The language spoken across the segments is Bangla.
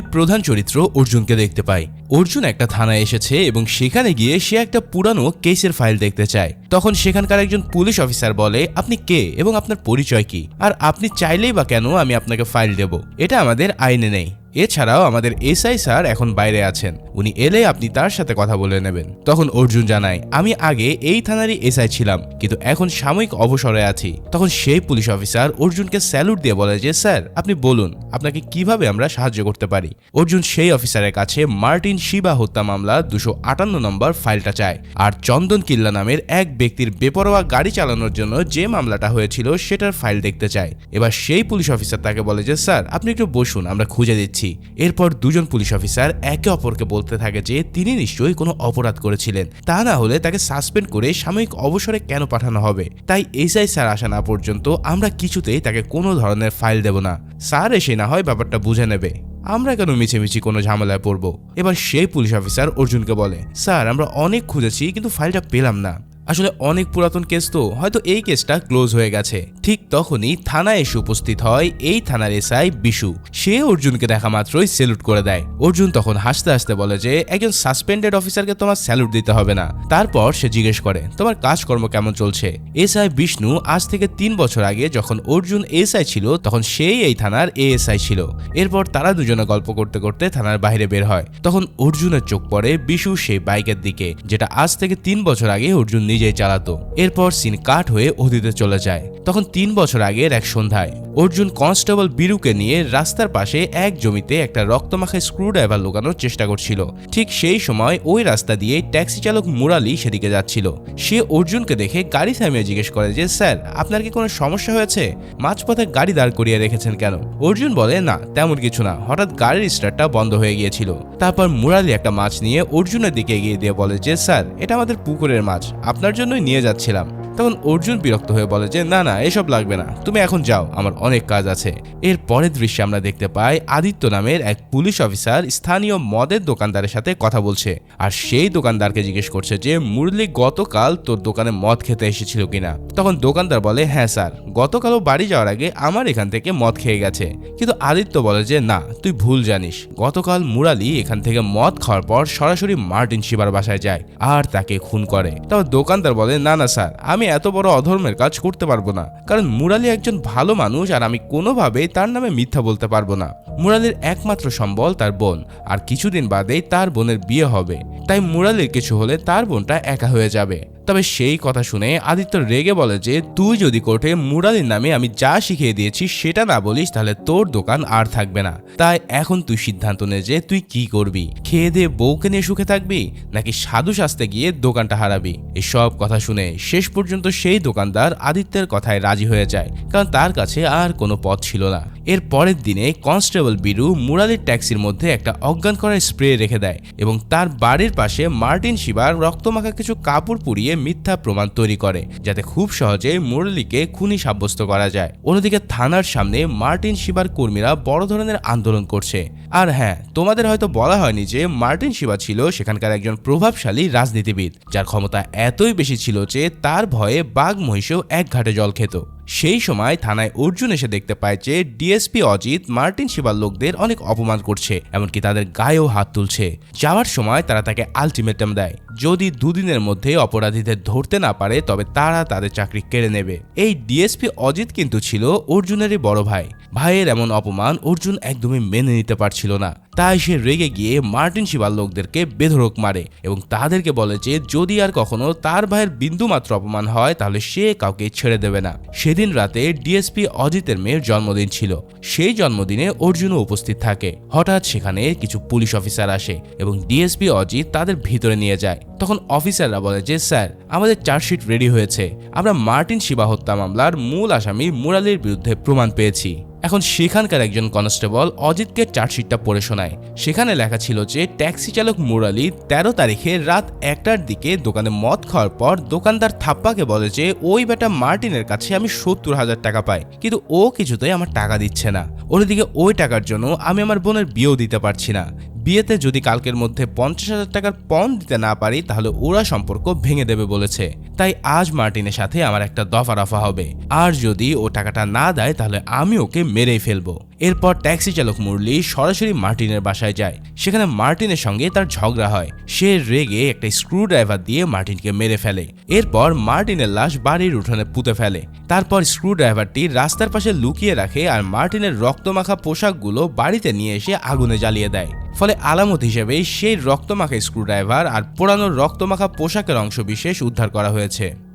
প্রধান চরিত্র অর্জুনকে দেখতে পাই। অর্জুন একটা থানায় এসেছে এবং সেখানে গিয়ে সে একটা পুরানো কেসের ফাইল দেখতে চায়। তখন সেখানকার একজন পুলিশ অফিসার বলে, আপনি কে এবং আপনার পরিচয় কি? আর আপনি চাইলেই বা কেন আমি আপনাকে ফাইল দেব? এটা আমাদের আইনে নেই। এছাড়াও আমাদের এসআই স্যার এখন বাইরে আছেন। উনি এলে আপনি তার সাথে কথা বলে নেবেন। তখন অর্জুন জানায়, আমি আগে এই থানারই এসআই ছিলাম, কিন্তু এখন সাময়িক অবসরে আছি। তখন সেই পুলিশ অফিসার অর্জুনকে স্যালুট দিয়ে বলে যে, স্যার, আপনি বলুন, আপনাকে কীভাবে আমরা সাহায্য করতে পারি? অর্জুন সেই অফিসারের কাছে মার্টিন শিবা হত্যা মামলা দুশো আটান্ন নম্বর ফাইলটা চায়, আর চন্দন কিল্লা নামের এক ব্যক্তির বেপরোয়া গাড়ি চালানোর জন্য যে মামলাটা হয়েছিল সেটার ফাইল দেখতে চায়। এবার সেই পুলিশ অফিসার তাকে বলে যে, স্যার, আপনি একটু বসুন, আমরা খুঁজে দিচ্ছি। এরপর দুজন পুলিশ অফিসার একে অপরকে বলতে থাকে যে, তিনি নিশ্চয়ই কোনো অপরাধ করেছিলেন। তা না হলে তাকে সাসপেন্ড করে সাময়িক অবসরে কেন পাঠানো হবে? তাই এসআই স্যার আসা না পর্যন্ত আমরা কিছুতেই তাকে কোনো ধরনের ফাইল দেব না। স্যার এসে না হয় ব্যাপারটা বুঝে নেবে। আমরা কেন মিছেমিছি কোনো ঝামেলায় পড়ব? এবার সেই পুলিশ অফিসার অর্জুনকে বলে, স্যার, আমরা অনেক খুঁজেছি, কিন্তু ফাইলটা পেলাম না। আসলে অনেক পুরাতন কেস তো, হয়তো এই কেসটা ক্লোজ হয়ে গেছে। ঠিক তখনই থানায় এসে উপস্থিত হয় এই থানার এসআই বিশু। সে অর্জুনকে দেখা মাত্রই স্যালুট করে দেয়। অর্জুন তখন হাসতে হাসতে বলে যে, একজন সাসপেন্ডেড অফিসারকে তোমার স্যালুট দিতে হবে না। তারপর সে জিজ্ঞেস করে, তোমার কাজকর্ম কেমন চলছে? এসআই বিষ্ণু আজ থেকে তিন বছর আগে যখন অর্জুন এসআই ছিল, তখন সেই এই থানার এএসআই ছিল। এরপর তারা দুজনে গল্প করতে করতে থানার বাইরে বের হয়। তখন অর্জুনের চোখ পড়ে বিশু সেই বাইকের দিকে, যেটা আজ থেকে তিন বছর আগে অর্জুন নিজেই চালাতো। এরপর সিন কাট হয়ে অতীতে চলে যায়। তখন তিন বছর আগের এক সন্ধ্যায়, অর্জুন কনস্টেবল বীরুকে নিয়ে রাস্তার পাশে এক জমিতে একটা রক্তমাখা স্ক্রু ড্রাইভার লোকানোর চেষ্টা করছিল। ঠিক সেই সময় ওই রাস্তা দিয়ে ট্যাক্সি চালক মুরালি সেদিকে যাচ্ছিল। সে অর্জুনকে দেখে গাড়ি থামিয়ে জিজ্ঞেস করে যে, স্যার, আপনার কি কোনো সমস্যা হয়েছে? মাঝপথে গাড়ি দাঁড় করিয়ে রেখেছেন কেন? অর্জুন বলে, না, তেমন কিছু না। হঠাৎ গাড়ির স্টার্টটা বন্ধ হয়ে গিয়েছিল। তারপর মুরালি একটা মাছ নিয়ে অর্জুনের দিকে এগিয়ে দিয়ে বলে যে, স্যার, এটা আমাদের পুকুরের মাছ। আপনার জন্যই নিয়ে যাচ্ছিলাম। তখন অর্জুন বিরক্ত হয়ে বলে যে, না না, এসব লাগবে না। তুমি এখন যাও, আমার অনেক কাজ আছে। এর পরের দৃশ্যে আমরা দেখতে পাই আদিত্য নামের এক পুলিশ অফিসার স্থানীয় মদের দোকানদারের সাথে কথা বলছে। আর সেই দোকানদারকে জিজ্ঞেস করছে যে, মুরলি, গতকাল তোর দোকানে মদ খেতে এসেছিল কিনা? তখন দোকানদার বলে হ্যাঁ স্যার। গতকালও বাড়ি যাওয়ার আগে আমার এখান থেকে মদ খেয়ে গেছে। কিন্তু আদিত্য বলে যে, না, তুই ভুল জানিস। গতকাল মুরালি এখান থেকে মদ খাওয়ার পর সরাসরি মার্টিন শিবার বাসায় যায় আর তাকে খুন করে। তখন দোকানদার বলে, না না, স্যার, আমি এত বড় অধর্মের কাজ করতে পারব না। কারণ মুরালি একজন ভালো মানুষ আর আমি কোনোভাবে তার নামে মিথ্যা বলতে পারব না। মুরালির একমাত্র সম্বল তার বোন, আর কিছুদিন বাদেই তার বোনের বিয়ে হবে। তাই মুরালির কিছু হলে তার বোনটা একা হয়ে যাবে। তবে সেই কথা শুনে আদিত্য রেগে বলে যে, তুই যদি কোর্টে মুরালির নামে আমি যা শিখিয়ে দিয়েছি সেটা না বলিস, তাহলে তোর দোকান আর থাকবে না। তাই এখন তুই সিদ্ধান্ত নে যে, তুই কি করবি? খেয়ে দিয়ে বউকে নিয়ে সুখে থাকবি, নাকি সাধু শাস্তে গিয়ে দোকানটা হারাবি? এসব কথা শুনে শেষ পর্যন্ত সেই দোকানদার আদিত্যের কথায় রাজি হয়ে যায়, কারণ তার কাছে আর কোনো পথ ছিল না। এর পরের দিনে কনস্টেবল বিরু মুরালির ট্যাক্সির মধ্যে একটা অজ্ঞান করার স্প্রে রেখে দেয় এবং তার বাড়ির পাশে মার্টিন শিবার রক্তমাখা কিছু কাপড় পুড়িয়ে মিথ্যা প্রমাণ তৈরি করে, যাতে খুব সহজে মুরলিকে খুনি সাব্যস্ত করা যায়। অন্যদিকে থানার সামনে মার্টিন শিবার কর্মীরা বড় ধরনের আন্দোলন করছে। আর হ্যাঁ তোমাদের হয়তো বলা হয়নি যে মার্টিন শিবা ছিল সেখানকার একজন প্রভাবশালী রাজনীতিবিদ, যার ক্ষমতা এতই বেশি ছিল যে তার ভয়ে বাঘ মহিষেও এক ঘাটে জল খেত। সেই সময় থানায় অর্জুন এসে দেখতে পায় যে ডিএসপি অজিত মার্টিন শিবার লোকদের অনেক অপমান করছে, এমনকি তাদের গায়েও হাত তুলছে। যাওয়ার সময় তারা তাকে আলটিমেটাম দেয়। যদি দুদিনের মধ্যে অপরাধীদের ধরতে না পারে, তবে তারা তাদের চাকরি কেড়ে নেবে। এই ডিএসপি অজিত কিন্তু ছিল অর্জুনেরই বড় ভাই। ভাইয়ের এমন অপমান অর্জুন একদমই মেনে নিতে পারছিল না তাই সে রেগে গিয়ে মার্টিন শিবার লোকদেরকে বেধরক মারে এবং তাদেরকে বলে যে, যদি আর কখনো তার ভাইয়ের বিন্দু মাত্র অপমান হয়, তাহলে সে কাউকে ছেড়ে দেবে না। সেদিন রাতে ডিএসপি অজিতের মেয়ের জন্মদিন ছিল। সেই জন্মদিনে অর্জুনও উপস্থিত থাকে। হঠাৎ সেখানে কিছু পুলিশ অফিসার আসে এবং ডিএসপি অজিত তাদের ভিতরে নিয়ে যায়। তখন অফিসাররা বলে যে, স্যার, আমাদের চার্জশিট রেডি হয়েছে। আমরা মার্টিন শিবা হত্যা মামলার মূল আসামি মুরালির বিরুদ্ধে প্রমাণ পেয়েছি। এখন সেখানকার একজন কনস্টেবল অজিতকে চার্জশিটটা পড়ে শোনায়। সেখানে লেখা ছিল যে ট্যাক্সি চালক মুরালি তেরো তারিখে রাত একটার দিকে দোকানে মদ খাওয়ার পর দোকানদার থাপ্পাকে বলে যে, ওই বেটা মার্টিনের কাছে আমি সত্তর হাজার টাকা পাই, কিন্তু ও কিছুতেই আমার টাকা দিচ্ছে না। অন্যদিকে ওই টাকার জন্য আমি আমার বোনের বিয়েও দিতে পারছি না। বিয়েতে যদি কালকের মধ্যে পঞ্চাশ হাজার টাকার পণ দিতে না পারি, তাহলে ওরা সম্পর্ক ভেঙে দেবে, বলেছে। তাই আজ মার্টিনের সাথে আমার একটা দফা রফা হবে। আর যদি ও টাকাটা না দেয়, তাহলে আমি ওকে মেরেই ফেলব। এরপর ট্যাক্সি চালক মুরলি সরাসরি মার্টিনের বাসায় যায়। সেখানে মার্টিনের সঙ্গে তার ঝগড়া হয়। সে রেগে একটা স্ক্রু ড্রাইভার দিয়ে মার্টিনকে মেরে ফেলে। এরপর মার্টিনের লাশ বাড়ির উঠোনে পুঁতে ফেলে। তারপর স্ক্রু ড্রাইভারটি রাস্তার পাশে লুকিয়ে রাখে আর মার্টিনের রক্তমাখা পোশাকগুলো বাড়িতে নিয়ে এসে আগুনে জ্বালিয়ে দেয়। ফলে আলামত হিসেবে সেই রক্তমাখা স্ক্রুড্রাইভার আর পোড়ানো রক্তমাখা পোশাকের অংশ বিশেষ উদ্ধার করা হয়েছে।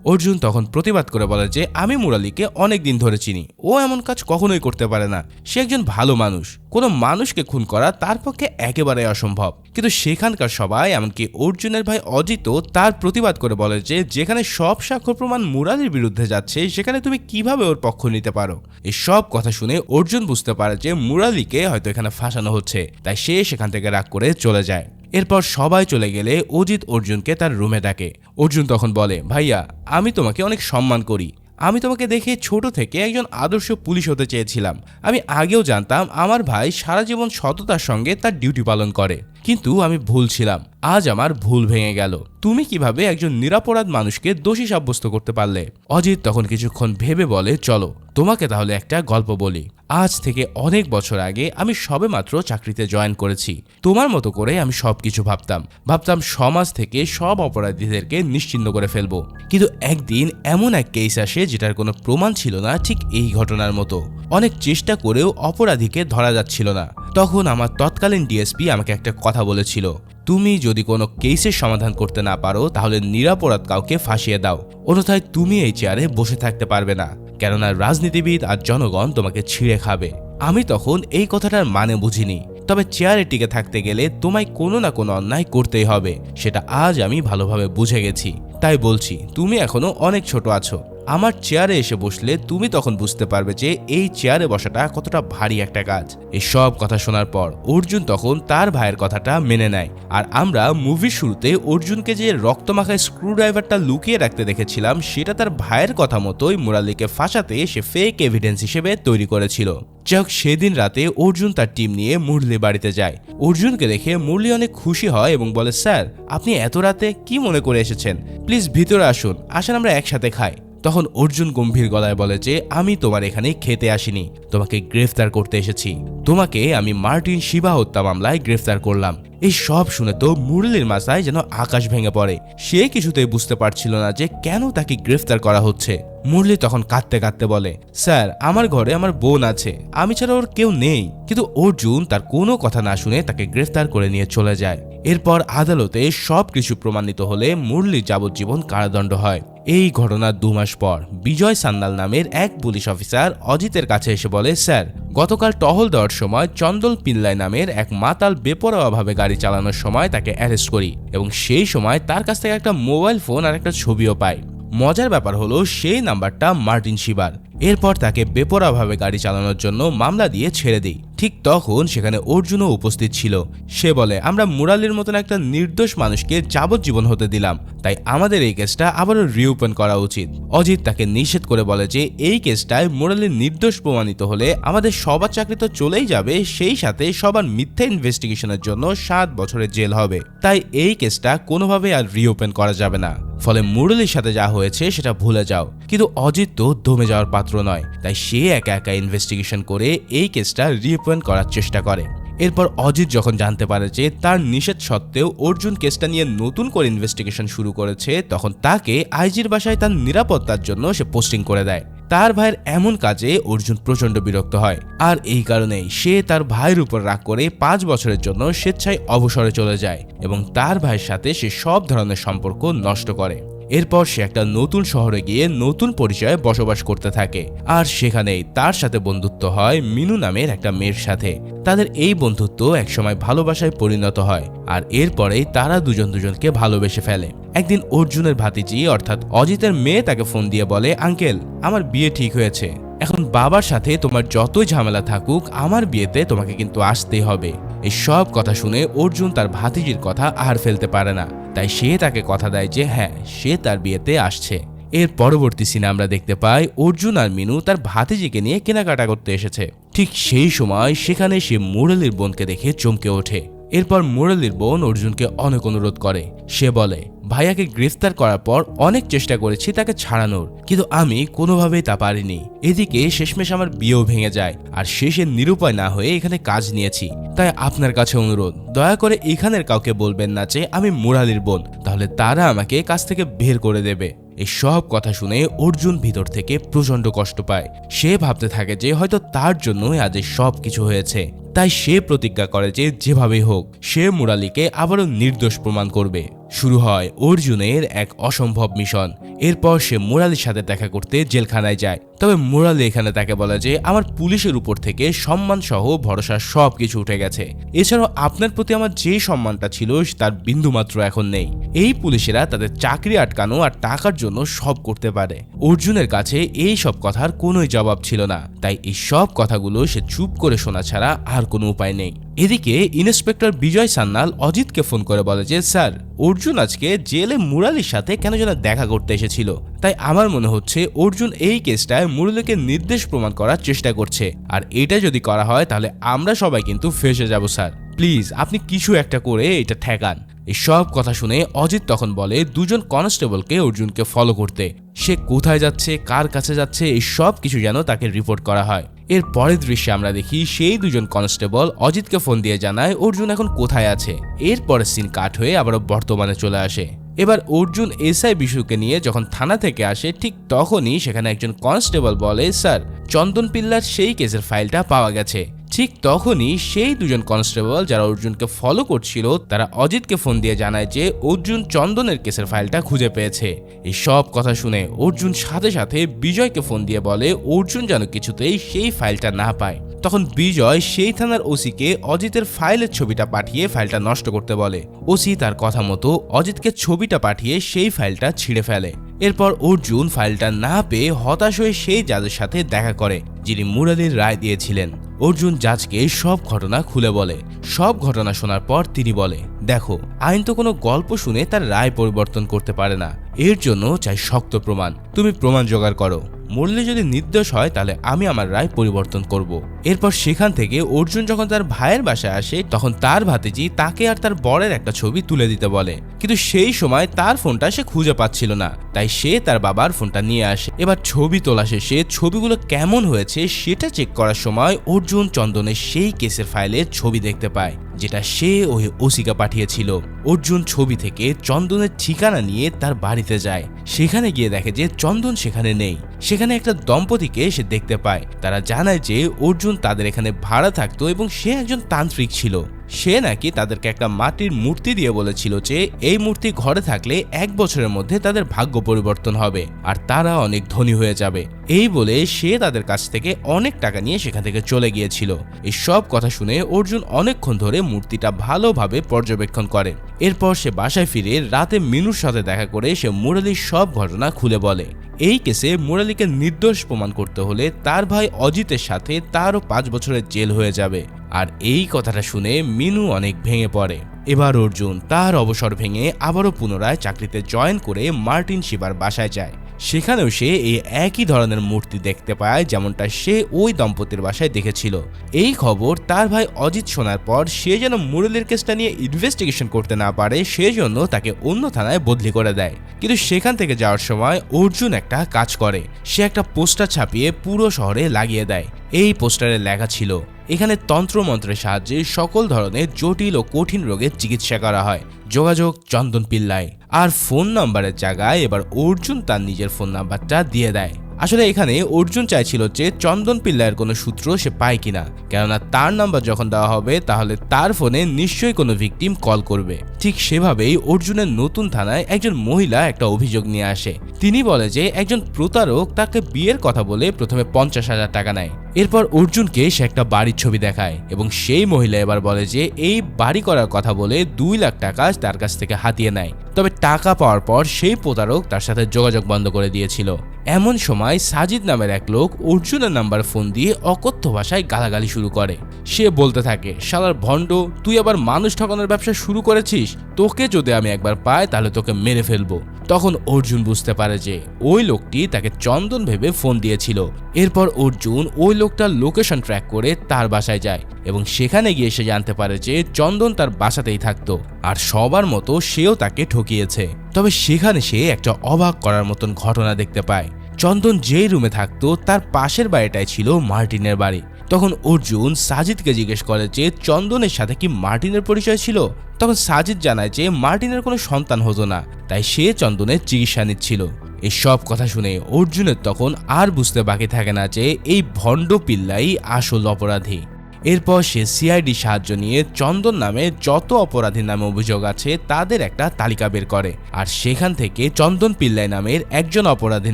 অর্জুন তখন প্রতিবাদ করে বলে যে, আমি মুরালিকে অনেক দিন ধরে চিনি। ও এমন কাজ কখনোই করতে পারে না। সে একজন ভালো মানুষ। কোনো মানুষকে খুন করা তার পক্ষে একেবারে অসম্ভব। কিন্তু সেখানকার সবাই, এমনকি অর্জুনের ভাই অজিত, তার প্রতিবাদ করে বলে যে, যেখানে সব সাক্ষ্য প্রমাণ মুরালির বিরুদ্ধে যাচ্ছে, সেখানে তুমি কীভাবে ওর পক্ষ নিতে পারো? এই সব কথা শুনে অর্জুন বুঝতে পারে যে মুরালিকে হয়তো এখানে ফাঁসানো হচ্ছে। তাই সে সেখান থেকে রাগ করে চলে যায়। এরপর সবাই চলে গেলে অজিত অর্জুনকে তার রুমে ডাকে। অর্জুন তখন বলে, ভাইয়া, আমি তোমাকে অনেক সম্মান করি। আমি তোমাকে দেখে ছোট থেকে একজন আদর্শ পুলিশ হতে চেয়েছিলাম। আমি আগেও জানতাম আমার ভাই সারা জীবন সততার সঙ্গে তার ডিউটি পালন করে। কিন্তু আমি ভুল ছিলাম। আজ আমার ভুল ভেঙে গেল। তুমি কীভাবে একজন নিরাপরাধ মানুষকে দোষী সাব্যস্ত করতে পারলে? অজিত তখন কিছুক্ষণ ভেবে বলে, চলো, তোমাকে তাহলে একটা গল্প বলি। আজ থেকে অনেক বছর আগে আমি সবেমাত্র চাকরিতে জয়েন করেছি। তোমার মতো করে আমি সবকিছু ভাবতাম। ভাবতাম সমাজ থেকে সব অপরাধীদেরকে নিশ্চিন্ন করে ফেলব। কিন্তু একদিন এমন এক কেস আসে যেটার কোনো প্রমাণ ছিল না ঠিক এই ঘটনার মতো। অনেক চেষ্টা করেও অপরাধীকে ধরা যাচ্ছিল না। তখন আমার তৎকালীন ডিএসপি আমাকে একটা কথা বলেছিল, তুমি যদি কোনো কেসের সমাধান করতে না পারো, তাহলে নিরাপরাধ কাউকে ফাঁসিয়ে দাও। অন্যথায় তুমি এই চেয়ারে বসে থাকতে পারবে না। কেননা রাজনীতিবিদ আর জনগণ তোমাকে ছিঁড়ে খাবে। আমি তখন এই কথাটার মানে বুঝিনি। তবে চেয়ারে টিকে থাকতে গেলে তোমায় কোনো না কোনো অন্যায় করতেই হবে। সেটা আজ আমি ভালোভাবে বুঝে গেছি। তাই বলছি, তুমি এখনও অনেক ছোট আছো। আমার চেয়ারে এসে বসলে তুমি তখন বুঝতে পারবে যে এই চেয়ারে বসাটা কতটা ভারী একটা কাজ। এই সব কথা শোনার পর অর্জুন তখন তার ভাইয়ের কথাটা মেনে নেয়। আর আমরা মুভির শুরুতে অর্জুনকে যে রক্তমাখায় স্ক্রু ড্রাইভারটা লুকিয়ে রাখতে দেখেছিলাম, সেটা তার ভাইয়ের কথা মতোই মুরালিকে ফাঁসাতে সে ফেক এভিডেন্স হিসেবে তৈরি করেছিল। যাই হোক সেদিন রাতে অর্জুন তার টিম নিয়ে মুরলি বাড়িতে যায়। অর্জুনকে দেখে মুরলি অনেক খুশি হয় এবং বলে, স্যার, আপনি এত রাতে কি মনে করে এসেছেন? প্লিজ ভিতরে আসুন, আসেন, আমরা একসাথে খাই। তখন অর্জুন গম্ভীর গলায় বলে যে, আমি তোমার এখানে খেতে আসিনি। তোমাকে গ্রেফতার করতে এসেছি। তোমাকে আমি মার্টিন শিবা হত্যা মামলায় গ্রেফতার করলাম। এই সব শুনে তো মুরলির মাথায় যেন আকাশ ভেঙে পড়ে। সে কিছুতেই বুঝতে পারছিল না যে কেন তাকে গ্রেফতার করা হচ্ছে। মুরলি তখন কাঁদতে কাঁদতে বলে, স্যার, আমার ঘরে আমার বোন আছে। আমি ছাড়া ওর কেউ নেই। কিন্তু অর্জুন তার কোনো কথা না শুনে তাকে গ্রেফতার করে নিয়ে চলে যায়। এরপর আদালতে সব কিছু প্রমাণিত হলে মুরলি যাবজ্জীবন কারাদণ্ড হয়। এই ঘটনার দু মাস পর বিজয় সান্দাল নামের এক পুলিশ অফিসার অজিতের কাছে এসে বলে, স্যার, গতকাল টহল দেওয়ার সময় চন্দল পিল্লাই নামের এক মাতাল বেপরোয়াভাবে গাড়ি চালানোর সময় তাকে অ্যারেস্ট করি এবং সেই সময় তার কাছ থেকে একটা মোবাইল ফোন আর একটা ছবিও পাই। মজার ব্যাপার হলো সেই নাম্বারটা মার্টিন শিবার। এরপর তাকে বেপরাভাবে গাড়ি চালানোর জন্য মামলা দিয়ে ছেড়ে দিই। ঠিক তখন সেখানে অর্জুনও উপস্থিত ছিল। সে বলে, আমরা মুরালির মতন একটা নির্দোষ মানুষকে যাবজ্জীবন হতে দিলাম। তাই আমাদের এই কেসটা আবারও রিওপেন করা উচিত। অজিত তাকে নিষেধ করে বলে যে, এই কেসটায় মুরালির নির্দোষ প্রমাণিত হলে আমাদের সবার চাকরি তো চলেই যাবে, সেই সাথে সবার মিথ্যা ইনভেস্টিগেশনের জন্য সাত বছরের জেল হবে। তাই এই কেসটা কোনোভাবে আর রিওপেন করা যাবে না। ফলে মুরলির সাথে যা হয়েছে সেটা ভুলে যাও। কিন্তু অজিত তো দমে যাওয়ার পাত্র নয়। তাই সে একা একা ইনভেস্টিগেশন করে এই কেসটা রিওপেন করার চেষ্টা করে। এরপর অজিত যখন জানতে পারে যে তার নিষেধ সত্ত্বেও অর্জুন কেসটা নিয়ে নতুন করে ইনভেস্টিগেশন শুরু করেছে, তখন তাকে আইজির বাসায় তার নিরাপত্তার জন্য সে পোস্টিং করে দেয়। তার ভাইয়ের এমন কাজে অর্জুন প্রচণ্ড বিরক্ত হয়। আর এই কারণেই সে তার ভাইয়ের উপর রাগ করে পাঁচ বছরের জন্য স্বেচ্ছায় অবসরে চলে যায় এবং তার ভাইয়ের সাথে সে সব ধরনের সম্পর্ক নষ্ট করে। এরপর সে একটা নতুন শহরে গিয়ে নতুন পরিচয়ে বসবাস করতে থাকে। আর সেখানেই তার সাথে বন্ধুত্ব হয় মিনু নামের একটা মেয়ের সাথে। তাদের এই বন্ধুত্ব একসময় ভালোবাসায় পরিণত হয়, আর এরপরেই তারা দুজন দুজনকে ভালোবেসে ফেলে। একদিন অর্জুনের ভাতিজি, অর্থাৎ অজিতের মেয়ে, তাকে ফোন দিয়ে বলে, আঙ্কেল, আমার বিয়ে ঠিক হয়েছে। এখন বাবার সাথে তোমার যতই ঝামেলা থাকুক, আমার বিয়েতে তোমাকে কিন্তু আসতেই হবে। এই সব কথা শুনে অর্জুন তার ভাতিজির কথা আর ফেলতে পারে না। তাই সে তাকে কথা দেয় যে হ্যাঁ সে তার বিয়েতে আসছে। এর পরবর্তী সিনে আমরা দেখতে পাই অর্জুন আর মিনু তার ভাতিজিকে নিয়ে কেনাকাটা করতে এসেছে। ঠিক সেই সময় সেখানে সে মুরলির বোনকে দেখে চমকে ওঠে। এরপর মুরালির বোন অর্জুনকে অনেক অনুরোধ করে। সে বলে, ভাইয়াকে গ্রেফতার করার পর অনেক চেষ্টা করেছি তাকে ছাড়ানোর, কিন্তু আমি কোনোভাবেই তা পারিনি। এদিকে শেষমেশ আমার বিয়েও ভেঙে যায়, আর শেষে নিরুপায় না হয়ে এখানে কাজ নিয়েছি। তাই আপনার কাছে অনুরোধ, দয়া করে এখানের কাউকে বলবেন না যে আমি মুরালির বোন, তাহলে তারা আমাকে কাছ থেকে বের করে দেবে। এই সব কথা শুনে অর্জুন ভিতর থেকে প্রচণ্ড কষ্ট পায়। সে ভাবতে থাকে যে হয়তো তার জন্যই আজ সব কিছু হয়েছে। তাই সে প্রতিজ্ঞা করে যে যেভাবেই হোক সে মুরালিকে আবারও নির্দোষ প্রমাণ করবে। শুরু হয় অর্জুনের এক অসম্ভব মিশন। এরপর সে মুরালির সাথে দেখা করতে জেলখানায় যায়। তবে মুরালি এখানে তাকে বলে যে, আমার পুলিশের উপর থেকে সম্মান সহ ভরসা সব কিছু উঠে গেছে। এছাড়াও আপনার প্রতি আমার যে সম্মানটা ছিল, তার বিন্দুমাত্র এখন নেই। এই পুলিশেরা তাদের চাকরি আটকানো আর টাকার জন্য সব করতে পারে। অর্জুনের কাছে এই সব কথার কোনোই জবাব ছিল না। তাই এই সব কথাগুলো সে চুপ করে শোনা ছাড়া আর কোনো উপায় নেই। এদিকে ইন্সপেক্টর বিজয় সান্যাল অজিতকে ফোন করে বলে যে, স্যার, অর্জুন আজকে জেলে মুরালির সাথে কেন যেন দেখা করতে এসেছিল? তাই আমার মনে হচ্ছে অর্জুন এই কেসটায় মুরলীকে নির্দেশ প্রমাণ করার চেষ্টা করছে। আর এটা যদি করা হয়, তাহলে আমরা সবাই কিন্তু ফেসে যাব, স্যার। প্লিজ, আপনি কিছু একটা করে এটা ঠেকান। এই সব কথা শুনে অজিত তখন বলে, দুজন কনস্টেবলকে অর্জুনকে ফলো করতে। সে কোথায় যাচ্ছে, কার কাছে যাচ্ছে, এই সব কিছু যেন তাকে রিপোর্ট করা হয়। এর পরের দৃশ্যে আমরা দেখি সেই দুজন কনস্টেবল অজিতকে ফোন দিয়ে জানায়, অর্জুন এখন কোথায় আছে? এর পরের সিন কাট হয়ে আবারও বর্তমানে চলে আসে। এবার অর্জুন এসআই বিশুকে নিয়ে যখন থানা থেকে আসে, ঠিক তখনই সেখানে একজন কনস্টেবল বলে, স্যার, চন্দন পিল্লার সেই কেসের ফাইলটা পাওয়া গেছে। ঠিক তখনই সেই দুজন কনস্টেবল যারা অর্জুনকে ফলো করছিল, তারা অজিতকে ফোন দিয়ে জানায় যে অর্জুন চন্দনের কেসের ফাইলটা খুঁজে পেয়েছে। এই সব কথা শুনে অর্জুন সাথে সাথে বিজয়কে ফোন দিয়ে বলে, অর্জুন যেন কিছুতেই সেই ফাইলটা না পায়। তখন বিজয় সেই থানার ওসিকে অজিতের ফাইলের ছবিটা পাঠিয়ে ফাইলটা নষ্ট করতে বলে। ওসি তার কথা মতো অজিতকে ছবিটা পাঠিয়ে সেই ফাইলটা ছিঁড়ে ফেলে। এরপর অর্জুন ফাইলটা না পেয়ে হতাশ হয়ে সেই জাজের সাথে দেখা করে, যিনি মুরালির রায় দিয়েছিলেন। অর্জুন জাজকে সব ঘটনা খুলে বলে। সব ঘটনা শোনার পর তিনি বলে, দেখো, আইন তো কোনো গল্প শুনে তার রায় পরিবর্তন করতে পারে না। এর জন্য চাই শক্ত প্রমাণ। তুমি প্রমাণ জোগাড় করো। মরলে যদি নির্দোষ হয়, তাহলে আমি আমার রায় পরিবর্তন করব। এরপর সেখান থেকে অর্জুন যখন তার ভাইয়ের বাসায় আসে, তখন তার ভাতিজি তাকে আর তার বরের একটা ছবি তুলে দিতে বলে। কিন্তু সেই সময় তার ফোনটা সে খুঁজে পাচ্ছিল না। তাই সে তার বাবার ফোনটা নিয়ে আসে। এবার ছবি তোলা শেষে ছবিগুলো কেমন হয়েছে, সেটা চেক করার সময় অর্জুন চন্দনের সেই কেসের ফাইলে ছবি দেখতে পায়। যেটা সে ওই ওসিকা পাঠিয়েছিল। অর্জুন ছবি থেকে চন্দনের ঠিকানা নিয়ে তার বাড়িতে যায়। সেখানে গিয়ে দেখে যে চন্দন সেখানে নেই। সেখানে একটা দম্পতিকে সে দেখতে পায়। তারা জানায় যে অর্জুন তাদের এখানে ভাড়া থাকতো এবং সে একজন তান্ত্রিক ছিল। সে নাকি তাদেরকে একটা মাটির মূর্তি দিয়ে বলেছিল যে এই মূর্তি ঘরে থাকলে এক বছরের মধ্যে তাদের ভাগ্য পরিবর্তন হবে। আর তারা অনেক ধনী হয়ে যাবে। এই বলে সে তাদের কাছ থেকে অনেক টাকা নিয়ে সেখান থেকে চলে গিয়েছিল। এই সব কথা শুনে অর্জুন অনেকক্ষণ ধরে মূর্তিটা ভালোভাবে পর্যবেক্ষণ করে। এরপর সে বাসায় ফিরে রাতে মিনুর সাথে দেখা করে সে মুরালির সব ঘটনা খুলে বলে। এই কেসে মুরালিকে নির্দোষ প্রমাণ করতে হলে তার ভাই অজিতের সাথে তারও পাঁচ বছরের জেল হয়ে যাবে। আর এই কথাটা শুনে মিনু অনেক ভেঙে পড়ে। এবার অর্জুন তার অবসর ভেঙে আবারও পুনরায় চাকরিতে জয়েন করে মার্টিন শিবার বাসায় যায়। সেখানেও সে এই একই ধরনের মূর্তি দেখতে পায় যেমনটা সে ওই দম্পতির বাসায় দেখেছিল। এই খবর তার ভাই অজিত শোনার পর সে যেন মুরলির কেসটা নিয়ে ইনভেস্টিগেশন করতে না পারে, সেজন্য তাকে অন্য থানায় বদলি করে দেয়। কিন্তু সেখান থেকে যাওয়ার সময় অর্জুন একটা কাজ করে। সে একটা পোস্টার ছাপিয়ে পুরো শহরে লাগিয়ে দেয়। এই পোস্টারে লেখা ছিল এখানে তন্ত্রমন্ত্রের সাহায্যে সকল ধরনের জটিল ও কঠিন রোগের চিকিৎসা করা হয়। যোগাযোগ, চন্দন পিল্লাই আর ফোন নাম্বারের জায়গায় এবার অর্জুন তার নিজের ফোন নাম্বারটা দিয়ে দেয়। আসলে এখানে অর্জুন চাইছিল যে চন্দন পিল্লাইয়ের কোনো সূত্র সে পায় কিনা। কেননা তার নাম্বার যখন দেওয়া হবে, তাহলে তার ফোনে নিশ্চয়ই কোনো ভিকটিম কল করবে। ঠিক সেভাবেই অর্জুনের নতুন থানায় একজন মহিলা একটা অভিযোগ নিয়ে আসে। তিনি বলে যে একজন প্রতারক তাকে বিয়ের কথা বলে প্রথমে পঞ্চাশ হাজার টাকা নেয়। এরপর অর্জুনকে সে একটা বাড়ির ছবি দেখায় এবং সেই মহিলা এবার বলে যে, এই বাড়ি করার কথা বলে দুই লাখ টাকা তার কাছ থেকে হাতিয়ে নেয়। তবে টাকা পাওয়ার পর সেই প্রতারক তার সাথে যোগাযোগ বন্ধ করে দিয়েছিল। এমন সময় সাজিদ নামের এক লোক অর্জুনের নাম্বার ফোন দিয়ে অকথ্য ভাষায় গালাগালি শুরু করে। সে বলতে থাকে, শালার ভণ্ড, তুই আবার মানুষ ঠকানোর ব্যবসা শুরু করেছিস? তোকে যদি আমি একবার পাই, তাহলে তোকে মেরে ফেলব। তখন অর্জুন বুঝতে পারে যে ওই লোকটি তাকে চন্দন ভেবে ফোন দিয়েছিল। এরপর অর্জুন ওই লোকটার লোকেশন ট্র্যাক করে তার বাসায় যায়। এবং সেখানে গিয়ে সে জানতে পারে যে চন্দন তার বাসাতেই থাকতো, আর সবার মতো সেও তাকে ঠকিয়েছে। তবে সেখানে সে একটা অবাক করার মতন ঘটনা দেখতে পায়। চন্দন যেই রুমে থাকতো, তার পাশের বাড়িটাই ছিল মার্টিনের বাড়ি। তখন অর্জুন সাজিদকে জিজ্ঞেস করে যে, চন্দনের সাথে কি মার্টিনের পরিচয় ছিল? তখন সাজিদ জানায় যে, মার্টিনের কোনো সন্তান হতো না, তাই সে চন্দনের চিকিৎসা নিচ্ছিল। এই সব কথা শুনে অর্জুনের তখন আর বুঝতে বাকি থাকে না যে, এই ভণ্ড পিল্লাই আসল অপরাধী। এরপর সে সিআইডি সাহায্য নিয়ে চন্দন নামে যত অপরাধীর নামে অভিযোগ আছে তাদের একটা তালিকা বের করে। আর সেখান থেকে চন্দন পিল্লাই নামের একজন অপরাধীর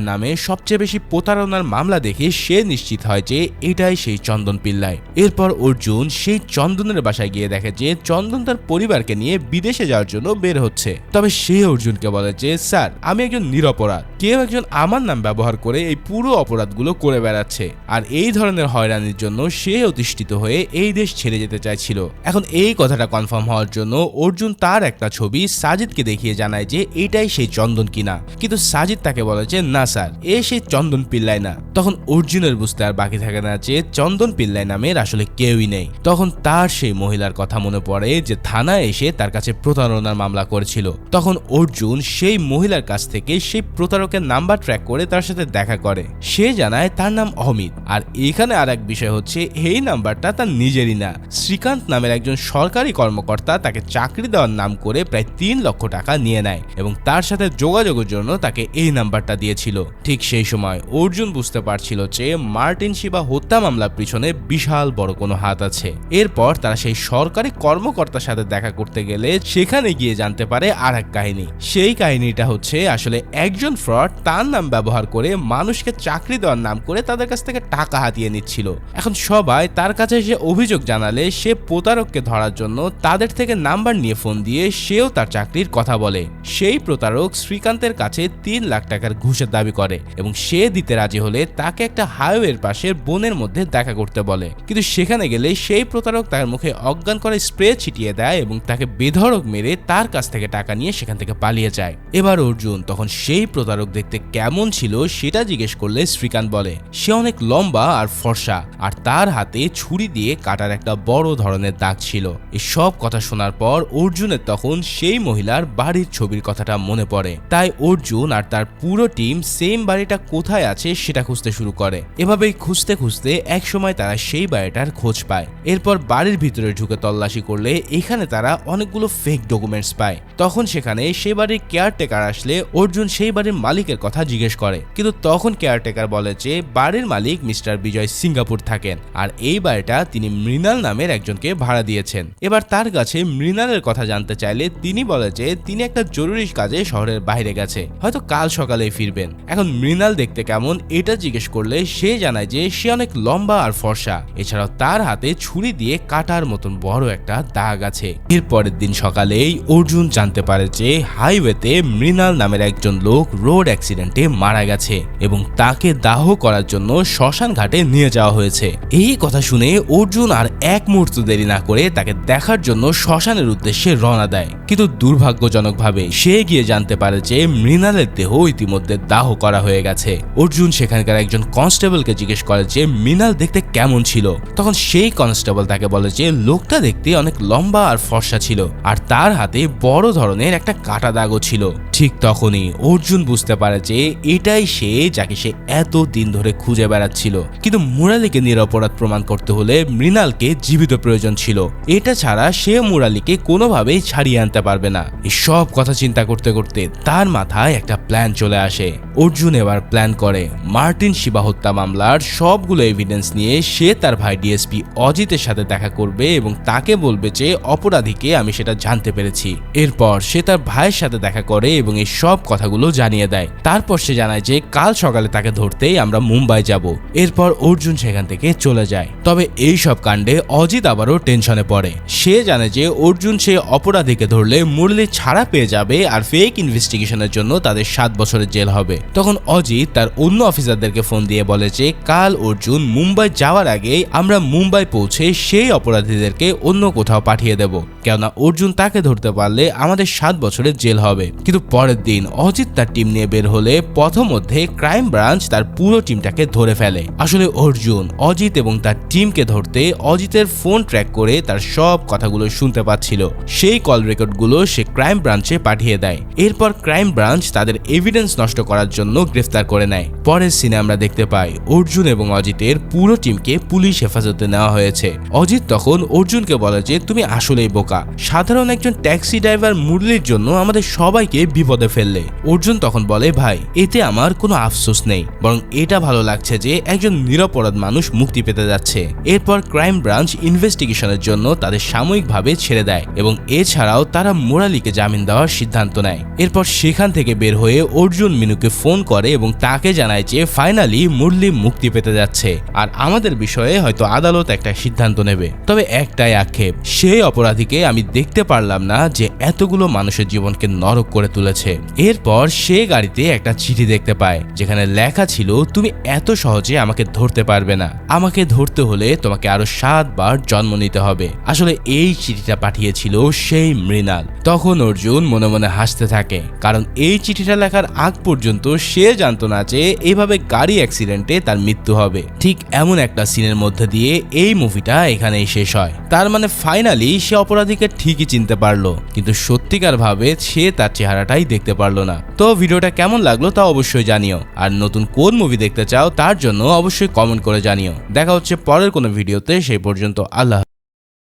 নামে সবচেয়ে বেশি প্রতারণার মামলা দেখে সে নিশ্চিত হয় যে এটাই সেই চন্দন পিল্লাই। এরপর অর্জুন সেই চন্দনের বাসায় গিয়ে দেখে যে চন্দন তার পরিবারকে নিয়ে বিদেশে যাওয়ার জন্য বের হচ্ছে। তবে সে অর্জুনকে বলে যে, স্যার, আমি একজন নিরপরাধ। কেউ একজন আমার নাম ব্যবহার করে এই পুরো অপরাধগুলো করে বেড়াচ্ছে। আর এই ধরনের হয়রানির জন্য সে অতিষ্ঠিত হয়ে এই দেশ ছেড়ে যেতে চাইছিল। এখন এই কথাটা কনফার্ম হওয়ার জন্য অর্জুন তার একটা ছবি সাজিদকে দেখিয়ে জানায় যে এটাই সেই চন্দন কিনা। কিন্তু সাজিদ তাকে বলে যে, না স্যার, এ সেই চন্দন পিল্লাই না। তখন অর্জুনের বুঝতে আর বাকি থাকে না যে চন্দন পিল্লাই নামের আসলে কেউই নেই। তখন তার সেই মহিলার কথা মনে পড়ে যে, থানায় এসে তার কাছে প্রতারণার মামলা করেছিল। তখন অর্জুন সেই মহিলার কাছ থেকে সেই প্রতারকের নাম্বার ট্র্যাক করে তার সাথে দেখা করে। সে জানায় তার নাম অমিত। আর এখানে আর এক বিষয় হচ্ছে, এই নাম্বারটা তার নিজেরই না। শ্রীকান্ত নামের একজন সরকারি কর্মকর্তা তাকে চাকরি দেওয়ার নাম করে প্রায় তিন লক্ষ টাকা নিয়ে নেয় এবং তার সাথে যোগাযোগের জন্য তাকে এই নাম্বারটা দিয়েছিল। ঠিক সেই সময় অর্জুন বুঝতে পারছিল যে মার্টিন শিবা হত্যা মামলার পিছনে বিশাল বড় কোনো হাত আছে। এরপর তারা সেই সরকারি কর্মকর্তার সাথে দেখা করতে গেলে সেখানে গিয়ে জানতে পারে আর এক কাহিনী। সেই কাহিনীটা হচ্ছে আসলে একজন ফ্রড তার নাম ব্যবহার করে মানুষকে চাকরি দেওয়ার নাম করে তাদের কাছ থেকে টাকা হাতিয়ে নিচ্ছিল। এখন সবাই তার কাছে এসে অভিযোগ জানালে সে প্রতারককে ধরার জন্য তাদের থেকে নাম্বার নিয়ে ফোন দিয়ে সেও তার চাকরির কথা বলে। সেই প্রতারক শ্রীকান্তের কাছে তিন লাখ টাকার ঘুষের দাবি করে এবং সে দিতে রাজি হলে তাকে একটা হাইওয়ের পাশের বনের মধ্যে দেখা করতে বলে। কিন্তু সেখানে গেলে সেই প্রতারক তার মুখে অজ্ঞান করে স্প্রে ছিটিয়ে দেয় এবং তাকে বেধড়ক মেরে তার কাছ থেকে টাকা নিয়ে সেখান থেকে পালিয়ে যায়। এবার অর্জুন তখন সেই প্রতারক দেখতে কেমন ছিল সেটা জিজ্ঞেস করলে শ্রীকান্ত বলে, সে অনেক লম্বা আর ফর্সা, আর তার হাতে ছুরি দিয়ে কাটার একটা বড় ধরনের দাগ ছিল। এই সব কথা শোনার পর অর্জুনের তখন সেই মহিলার বাড়ির ছবির কথাটা মনে পড়ে। তাই অর্জুন আর তার পুরো টিম সেম বাড়িটা কোথায় আছে সেটা খুঁজতে শুরু করে। এভাবেই খুঁজতে খুঁজতে এক সময় তারা সেই বাড়িটার খোঁজ পায়। এরপর বাড়ির ভিতরে ঢুকে তল্লাশি করলে এখানে তারা অনেকগুলো ফেক ডকুমেন্টস পায়। তখন সেখানে সেই বাড়ির কেয়ারটেকার আসলে অর্জুন সেই বাড়ির মালিকের কথা জিজ্ঞেস করে। কিন্তু তখন কেয়ারটেকার বলে যে, বাড়ির মালিক মিস্টার বিজয় সিঙ্গাপুর থাকেন। আর এই বাড়িটা তিনি মৃণাল নামের একজনকে ভাড়া দিয়েছেন। এবার তার কাছে মৃণালের কথা জানতে চাইলে তিনি বলে যে, তিনি একটা জরুরি কাজে শহরের বাইরে গেছে, হয়তো কাল সকালেই ফিরবেন। এখন মৃণাল দেখতে কেমন এটা জিজ্ঞেস করলে সে জানায় যে, সে অনেক লম্বা আর ফর্সা। এছাড়াও তার হাতে ছুরি দিয়ে কাটার মতন বড় একটা দাগ আছে। এর পরের দিন সকালেই অর্জুন জানতে পারে যে, হাইওয়েতে মৃণাল নামের একজন লোক রোড অ্যাক্সিডেন্টে মারা গেছে এবং তাকে দাহ করার জন্য শ্মশান ঘাটে নিয়ে যাওয়া হয়েছে। এই কথা শুনে অর্জুন আর এক মুহূর্ত দেরি না করে তাকে দেখার জন্য শ্মশানের উদ্দেশ্যে রওনা দেয়। কিন্তু দুর্ভাগ্যজনকভাবে সে গিয়ে জানতে পারে যে মৃণালের দেহ ইতিমধ্যে দাহ করা হয়ে গেছে। অর্জুন সেখানকার একজন কনস্টেবলকে জিজ্ঞেস করে যে, মৃণাল দেখতে কেমন ছিল? তখন সেই কনস্টেবল তাকে বলে যে, লোকটা দেখতে অনেক লম্বা আর ফর্সা ছিল, আর তার হাতে বড় ধরনের একটা কাটা দাগও ছিল। ঠিক তখনই অর্জুন বুঝতে পারে যে, এটাই সে যাকে সে এত দিন ধরে খুঁজে বেড়াচ্ছিল। কিন্তু মুরালিকে নিরপরাধ প্রমাণ করতে হলে মৃণালকে জীবিত প্রয়োজন ছিল। এটা ছাড়া সে মুরালিকে কোনোভাবেই ছাড়িয়ে আনতে পারবে না। সব কথা চিন্তা করতে করতে তার মাথায় একটা প্ল্যান চলে আসে। অর্জুন এবার প্ল্যান করে, মার্টিন শিবা হত্যা মামলার সবগুলো এভিডেন্স নিয়ে সে তার ভাই ডিএসপি অজিতের সাথে দেখা করবে এবং তাকে বলবে যে, অপরাধীকে আমি সেটা জানতে পেরেছি। এরপর সে তার ভাইয়ের সাথে দেখা করে এবং এই সব কথাগুলো জানিয়ে দেয়। তারপর সে জানায় যে, কাল সকালে তাকে ধরতেই আমরা মুম্বাই যাব। এরপর অর্জুন সেখান থেকে চলে যায়। তবে এই সব কাণ্ডে অজিত আবারও টেনশনে পড়ে। সে জানে যে অর্জুন সে অপরাধীকে ধরলে মুরলি ছাড়া পেয়ে যাবে আর ফেক ইনভেস্টিগেশনের জন্য তাদের সাত বছরের জেল হবে। তখন অজিত তার অন্য অফিসারদেরকে ফোন দিয়ে বলে যে, কাল অর্জুন মুম্বাই যাওয়ার আগে আমরা মুম্বাই পৌঁছে সেই অপরাধীদেরকে অন্য কোথাও পাঠিয়ে দেব। কেননা অর্জুন তাকে ধরতে পারলে আমাদের সাত বছরের জেল হবে। কিন্তু পরের দিন অজিত তার টিম নিয়ে বের হলে পথমধ্যে ক্রাইম ব্রাঞ্চ তার পুরো টিমটাকে ধরে ফেলে। আসলে অর্জুন, অজিত এবং তার টিমকে ধরতে অজিতের ফোন ট্র্যাক করে তার সব কথাগুলো শুনতে পাচ্ছিল। সেই কল রেকর্ডগুলো সে ক্রাইম ব্রাঞ্চে পাঠিয়ে দেয়। এরপর ক্রাইম ব্রাঞ্চ তাদের এভিডেন্স নষ্ট করার জন্য গ্রেফতার করে নেয়। পরের সিনে আমরা দেখতে পাই অর্জুন এবং অজিতের পুরো টিমকে পুলিশ হেফাজতে নেওয়া হয়েছে। অজিত তখন অর্জুনকে বলে যে, তুমি আসলেই বোকা। সাধারণ একজন ট্যাক্সি ড্রাইভার মুরলির জন্য আমাদের সবাইকে বিপদে ফেললে। অর্জুন তখন বলে, ভাই, এতে আমার কোনো আফসোস নেই। বরং এটা ভালো লাগছে যে একজন নিরপরাধ মানুষ মুক্তি পেতে যাচ্ছে। এরপর ক্রাইম ব্রাঞ্চ ইনভেস্টিগেশনের জন্য তাদের সাময়িকভাবে ছেড়ে দেয় এবং এছাড়াও তারা মোরালিকে জামিন দেওয়ার সিদ্ধান্ত নেয়। এরপর সেখান থেকে বের হয়ে অর্জুন মিনুকে ফোন করে এবং তাকে জানায় যে ফাইনালি মুরলি মুক্তি পেতে যাচ্ছে। আর আমাদের বিষয়ে হয়তো আদালত একটা সিদ্ধান্ত নেবে। তবে একটাই আক্ষেপ, সেই অপরাধীকে আমি দেখতে পারলাম না যে এতগুলো মানুষের জীবনকে নরক করে তুলেছে। এরপর সে গাড়িতে একটা চিঠি দেখতে পায়, যেখানে লেখা ছিল, তুমি এত সহজে আমাকে ধরতে পারবে না। আমাকে ধরতে হলে তোমাকে আরও সাতবার জন্ম নিতে হবে। আসলে এই চিঠিটা পাঠিয়েছিল সেই মৃণাল। তখন অর্জুন মনে মনে হাসতে থাকে, কারণ এই চিঠিটা লেখার আগ পর্যন্ত সে জানতো না যে এইভাবে গাড়ি অ্যাক্সিডেন্টে তার মৃত্যু হবে। ঠিক এমন একটা সিনের মধ্যে দিয়ে এই মুভিটা এখানেই শেষ হয়। তার মানে ফাইনালি সে অপরাধীকে ঠিকই চিনতে পারল, কিন্তু সত্যিকার ভাবে সে তার চেহারাটাই দেখতে পারল না। তো ভিডিওটা কেমন লাগল তা অবশ্যই জানিও, আর নতুন কোন মুভি দেখতে চাও তার জন্য অবশ্যই কমেন্ট করে জানিও। দেখা হচ্ছে পরের কোনো ভিডিওতে সেই পর্যন্ত আল্লাহ